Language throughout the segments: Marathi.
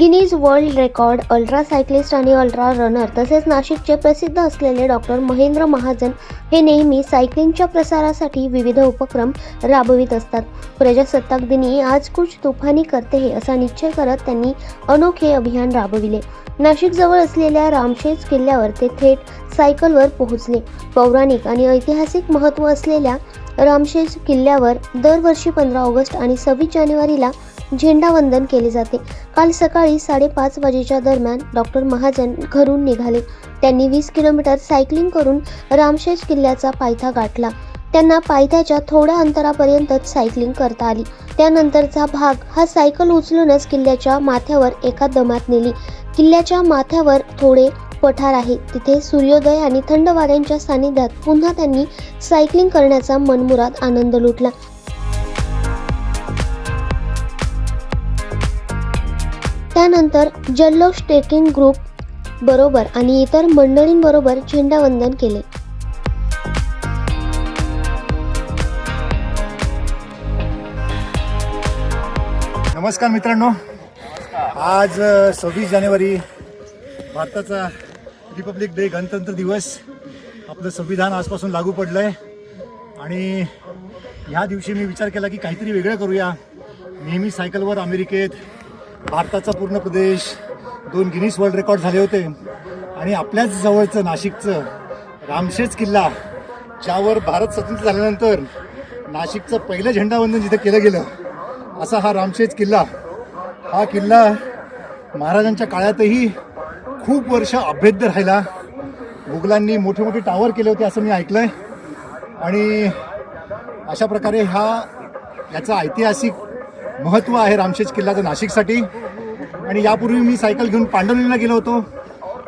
Guinness world record ultra cyclist आणि अल्ट्रा रनर तसेच नाशिकचे प्रसिद्ध असलेले डॉक्टर महेंद्र महाजन हे नेहमी सायकलिंगच्या प्रसारासाठी विविध उपक्रम राबवित असतात. प्रजासत्ताक दिनी आज कुछ तुफानी करते हे असा निश्चय करत त्यांनी अनोखे अभियान राबविले. नाशिकजवळ असलेल्या रामशेज किल्ल्यावर ते थेट सायकलवर पोहोचले. पौराणिक आणि ऐतिहासिक महत्त्व असलेल्या रामशेज किल्ल्यावर दरवर्षी पंधरा ऑगस्ट आणि सव्वीस जानेवारीला झेंडावंदन केले जाते. काल सकाळी साडेपाच वाजेच्या दरम्यान डॉक्टर महाजन घरून निघाले. त्यांनी वीस किलोमीटर सायकलिंग करून रामशेज किल्ल्याचा पायथा गाठला. त्यांना पायथ्याच्या थोड्या अंतरापर्यंतच सायकलिंग करता आली. त्यानंतरचा भाग हा सायकल उचलूनच किल्ल्याच्या माथ्यावर एका दमात नेली. किल्ल्याच्या माथ्यावर थोडे पठार आहे. तिथे सूर्योदय आणि थंड वाऱ्यांच्या सानिध्यात पुन्हा त्यांनी सायकलिंग करण्याचा मनमुराद आनंद लुटला. त्यानंतर जल्लोष ट्रेकिंग ग्रुप बरोबर आणि इतर मंडळींबरोबर झेंडावंदन केले. नमस्कार मित्रांनो. आज सव्वीस जानेवारी भारताचा रिपब्लिक डे गणतंत्र दिवस आपलं संविधान आजपासून लागू पडलं आहे आणि ह्या दिवशी मी विचार केला की काहीतरी वेगळं करूया. नेहमी सायकलवर अमेरिकेत भारताचा पूर्ण प्रदेश दोन गिनीस वर्ल्ड रेकॉर्ड झाले होते. आणि आपल्याच जवळचं नाशिकचं रामशेज किल्ला ज्यावर भारत स्वतंत्र झाल्यानंतर नाशिकचं पहिलं झेंडावंदन जिथं केलं गेलं असा हा रामशेज किल्ला. हा किल्ला महाराजांच्या काळातही खूप वर्ष अभेद्य राहिला. मुघलांनी मोठे मोठे टावर केले होते असं मी ऐकलं आहे आणि अशा प्रकारे हा याचा ऐतिहासिक महत्त्व आहे रामशेज किल्ल्याचं नाशिकसाठी. आणि यापूर्वी मी सायकल घेऊन पांडवलीला गेलो होतो.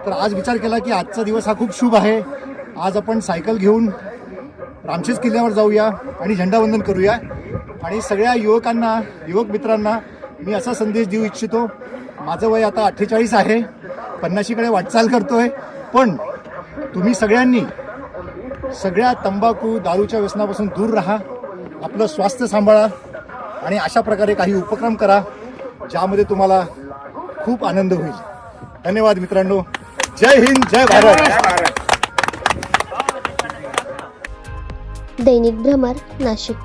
तर आज विचार केला की आजचा दिवस हा खूप शुभ आहे. आज आपण सायकल घेऊन रामशेज किल्ल्यावर जाऊया आणि झेंडावंदन करूया. आणि सगळ्या युवकांना युवक मित्रांना मी असा संदेश देऊ इच्छितो माझं वय आता अठ्ठेचाळीस आहे. पन्नाशीकडे वाटचाल करतोय. पण तुम्ही सगळ्यांनी सगळ्या तंबाखू दारूच्या व्यसनापासून दूर राहा. आपलं स्वास्थ्य सांभाळा. आणि अशा प्रकारे काही उपक्रम करा ज्यामध्ये तुम्हाला खूप आनंद होईल. धन्यवाद मित्रांनो. जय हिंद जय भारत. दैनिक भ्रमर नाशिक.